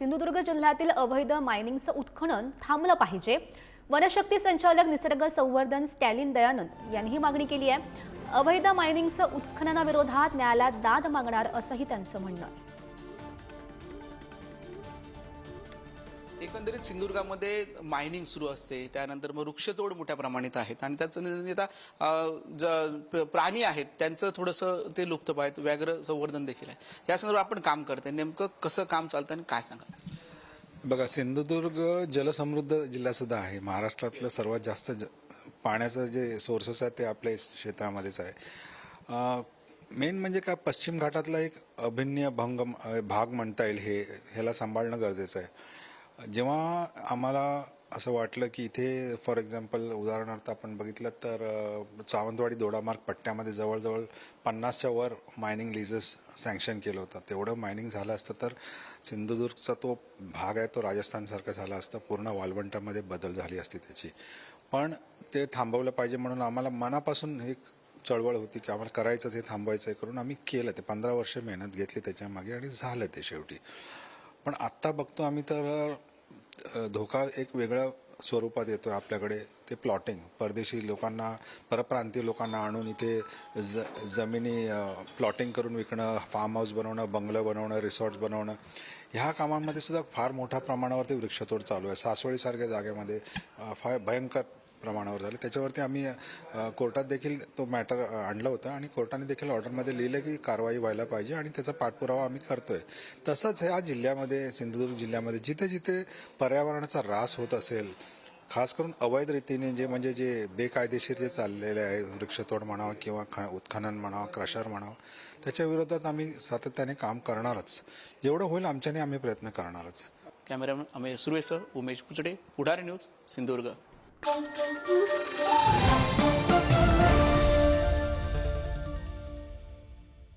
सिंधुदुर्ग जिल्ह्यातील अवैध मायनिंगचं उत्खनन थांबलं पाहिजे. वनशक्ती संचालक निसर्ग संवर्धन स्टॅलिन दयानंद यांनी ही मागणी केली आहे. अवैध मायनिंगचं उत्खननाविरोधात न्यायालयात दाद मागणार असंही त्यांचं म्हणणं एकंदरीत सिंधुदुर्गामध्ये मायनिंग सुरू असते. त्यानंतर मग वृक्षतोड मोठ्या प्रमाणात आहेत. आणि त्याचं निर्णयता ज प्र- प्राणी आहेत त्यांचं थोडंसं ते लुप्त पाहित व्याघ्र संवर्धन देखील आहे. या संदर्भात आपण काम करते नेमकं कसं काम चालतं आणि काय सांगा बघा सिंधुदुर्ग जलसमृद्ध जिल्हा सुद्धा आहे. महाराष्ट्रातलं सर्वात जास्त ज पाण्याचं जे सोर्सेस आहे ते आपल्या क्षेत्रामध्येच आहे. मेन म्हणजे काय पश्चिम घाटातला एक अभिन्न भंग भाग म्हणता येईल हे ह्याला सांभाळणं गरजेचं आहे. जेव्हा आम्हाला असं वाटलं की इथे फॉर एक्झाम्पल उदाहरणार्थ आपण बघितलं तर सावंतवाडी दोडामार्ग पट्ट्यामध्ये जवळजवळ पन्नासच्या वर मायनिंग लिजेस सँक्शन केलं होतं. तेवढं मायनिंग झालं असतं तर सिंधुदुर्गचा तो भाग आहे तो राजस्थानसारखा झाला असता. पूर्ण वालवंटामध्ये बदल झाली असती त्याची. पण ते थांबवलं पाहिजे म्हणून आम्हाला मनापासून एक चळवळ होती की आम्हाला करायचं हे थांबवायचं आहे करून आम्ही केलं ते. पंधरा वर्ष मेहनत घेतली त्याच्यामागे आणि झालं ते शेवटी. पण आत्ता बघतो आम्ही तर धोका एक वेगळ्या स्वरूपात येतोय आपल्याकडे ते प्लॉटिंग परदेशी लोकांना परप्रांतीय लोकांना आणून इथे ज जमिनी प्लॉटिंग करून विकणं फार्म हाऊस बनवणं बंगलं बनवणं रिसॉर्ट्स बनवणं ह्या कामांमध्ये सुद्धा फार मोठ्या प्रमाणावरती वृक्षतोड चालू आहे. सासवडीसारख्या जागेमध्ये फार भयंकर प्रमाणावर झाले. त्याच्यावरती आम्ही कोर्टात देखील तो मॅटर आणला होता आणि कोर्टाने देखील ऑर्डरमध्ये लिहिलं की कारवाई व्हायला पाहिजे आणि त्याचा पाठपुरावा आम्ही करतोय. तसंच ह्या जिल्ह्यामध्ये सिंधुदुर्ग जिल्ह्यामध्ये जिथे जिथे पर्यावरणाचा ऱ्हास होत असेल खास करून अवैध रीतीने जे म्हणजे जे बेकायदेशीर जे चाललेले आहे वृक्षतोड म्हणावं किंवा ख उत्खनन म्हणावं क्रशर म्हणावं त्याच्या विरोधात आम्ही सातत्याने काम करणारच. जेवढं होईल आमच्याने आम्ही प्रयत्न करणारच. Cameraman Amey सुर्वेसह Umesh Puchde Pudhari news Sindhudurg. Thank you.